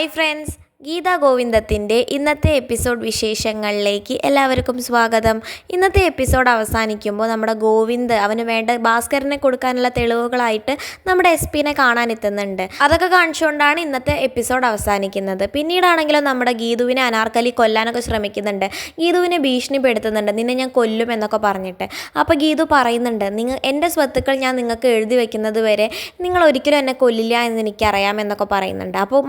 Bye friends. Gita ഗോവിന്ദത്തിന്റെ ഇന്നത്തെ episode വിശേഷങ്ങളിലേക്ക് എല്ലാവർക്കും സ്വാഗതം. ഇന്നത്തെ എപ്പിസോഡ് അവസാനിക്കുമ്പോൾ നമ്മുടെ ഗോവിന്ദ് അവന് വേണ്ട ഭാസ്കരനെ കൊടുക്കാനുള്ള തെളിവുകളായിട്ട് നമ്മുടെ എസ് പിനെ കാണാനെത്തുന്നുണ്ട്. അതൊക്കെ കാണിച്ചുകൊണ്ടാണ് ഇന്നത്തെ എപ്പിസോഡ് അവസാനിക്കുന്നത്. പിന്നീടാണെങ്കിലും നമ്മുടെ ഗീതുവിനെ അനാർക്കലി കൊല്ലാനൊക്കെ ശ്രമിക്കുന്നുണ്ട്. ഗീതുവിനെ ഭീഷണിപ്പെടുത്തുന്നുണ്ട്. നിന്നെ ഞാൻ കൊല്ലും എന്നൊക്കെ പറഞ്ഞിട്ട്. അപ്പോൾ ഗീതു പറയുന്നുണ്ട് നിങ്ങൾ എന്റെ സ്വത്തുക്കൾ ഞാൻ നിങ്ങൾക്ക് എഴുതി വെക്കുന്നത് വരെ നിങ്ങൾ ഒരിക്കലും എന്നെ കൊല്ലില്ല എന്ന് എനിക്കറിയാം എന്നൊക്കെ പറയുന്നുണ്ട്. അപ്പോൾ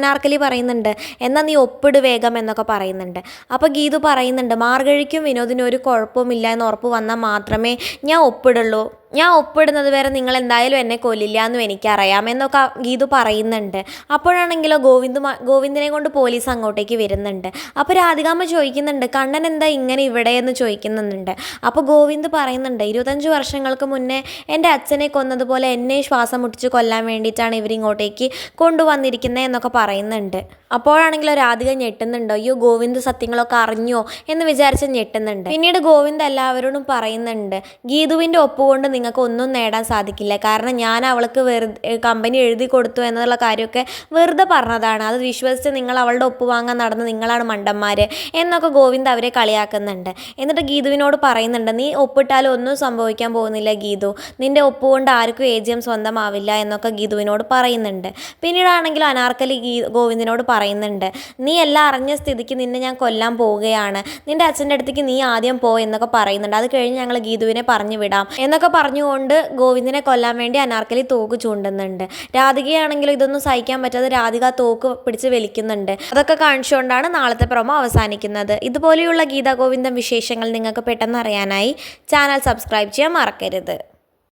അനാർക്കലി പറയുന്നുണ്ട് എന്നാൽ നീ ഒപ്പിട് വേഗം എന്നൊക്കെ പറയുന്നുണ്ട്. അപ്പോൾ ഗീതു പറയുന്നുണ്ട് മാർഗഴിക്കും വിനോദിനും ഒരു കുഴപ്പമില്ല എന്ന് ഉറപ്പ് വന്നാൽ മാത്രമേ ഞാൻ ഒപ്പിടുള്ളൂ. ഞാൻ ഒപ്പിടുന്നത് വരെ നിങ്ങൾ എന്തായാലും എന്നെ കൊല്ലില്ല എന്നും എനിക്കറിയാം എന്നൊക്കെ ഗീതു പറയുന്നുണ്ട്. അപ്പോഴാണെങ്കിലോ ഗോവിന്ദ് ഗോവിന്ദനെ കൊണ്ട് പോലീസ് അങ്ങോട്ടേക്ക് വരുന്നുണ്ട്. അപ്പോൾ രാധികാമ്മ ചോദിക്കുന്നുണ്ട് കണ്ണൻ എന്താ ഇങ്ങനെ ഇവിടെ? എന്ന് ചോദിക്കുന്നുണ്ട്. അപ്പോൾ ഗോവിന്ദ് പറയുന്നുണ്ട് ഇരുപത്തഞ്ച് വർഷങ്ങൾക്ക് മുന്നേ എന്റെ അച്ഛനെ കൊന്നതുപോലെ എന്നെ ശ്വാസം മുട്ടിച്ച് കൊല്ലാൻ വേണ്ടിയിട്ടാണ് ഇവരിങ്ങോട്ടേക്ക് കൊണ്ടുവന്നിരിക്കുന്നത് എന്നൊക്കെ പറയുന്നുണ്ട്. അപ്പോഴാണെങ്കിലോ രാധിക ഞെട്ടുന്നുണ്ടോ അയ്യോ ഗോവിന്ദ് സത്യങ്ങളൊക്കെ അറിഞ്ഞോ? എന്ന് വിചാരിച്ച് ഞെട്ടുന്നുണ്ട്. പിന്നീട് ഗോവിന്ദ് എല്ലാവരോടും പറയുന്നുണ്ട് ഗീതുവിന്റെ ഒപ്പുകൊണ്ട് നിങ്ങൾക്ക് ഒന്നും നേടാൻ സാധിക്കില്ല. കാരണം ഞാൻ അവൾക്ക് വെറുതെ കമ്പനി എഴുതി കൊടുത്തു എന്നുള്ള കാര്യമൊക്കെ വെറുതെ പറഞ്ഞതാണ്. അത് വിശ്വസിച്ച് നിങ്ങൾ അവളുടെ ഒപ്പ് വാങ്ങാൻ നടന്ന് നിങ്ങളാണ് മണ്ടന്മാർ എന്നൊക്കെ ഗോവിന്ദ് അവരെ കളിയാക്കുന്നുണ്ട്. എന്നിട്ട് ഗീതുവിനോട് പറയുന്നുണ്ട് നീ ഒപ്പിട്ടാലും ഒന്നും സംഭവിക്കാൻ പോകുന്നില്ല ഗീതു. നിന്റെ ഒപ്പ് കൊണ്ട് ആർക്കും എ ജി എം സ്വന്തമാവില്ല എന്നൊക്കെ ഗീതുവിനോട് പറയുന്നുണ്ട്. പിന്നീടാണെങ്കിലും അനാർക്കലി ഗീ ഗോവിന്ദിനോട് പറയുന്നുണ്ട് നീ എല്ലാം അറിഞ്ഞ സ്ഥിതിക്ക് നിന്നെ ഞാൻ കൊല്ലാൻ പോവുകയാണ്. നിന്റെ അച്ഛന്റെ അടുത്തേക്ക് നീ ആദ്യം പോ എന്നൊക്കെ പറയുന്നുണ്ട്. അത് കഴിഞ്ഞ് ഞങ്ങൾ ഗീതുവിനെ പറഞ്ഞു വിടാം. എന്നൊക്കെ പറഞ്ഞുകൊണ്ട് ഗോവിന്ദനെ കൊല്ലാൻ വേണ്ടി അനാർക്കലി തോക്ക് ചൂണ്ടുന്നുണ്ട്. രാധികയാണെങ്കിലും ഇതൊന്നും സഹിക്കാൻ പറ്റാതെ രാധിക തോക്ക് പിടിച്ച് വലിക്കുന്നുണ്ട്. അതൊക്കെ കാണിച്ചുകൊണ്ടാണ് നാളത്തെ പ്രൊമോ അവസാനിക്കുന്നത്. ഇതുപോലെയുള്ള ഗീതാ ഗോവിന്ദം വിശേഷങ്ങൾ നിങ്ങൾക്ക് പെട്ടെന്ന് അറിയാനായി ചാനൽ സബ്സ്ക്രൈബ് ചെയ്യാൻ മറക്കരുത്.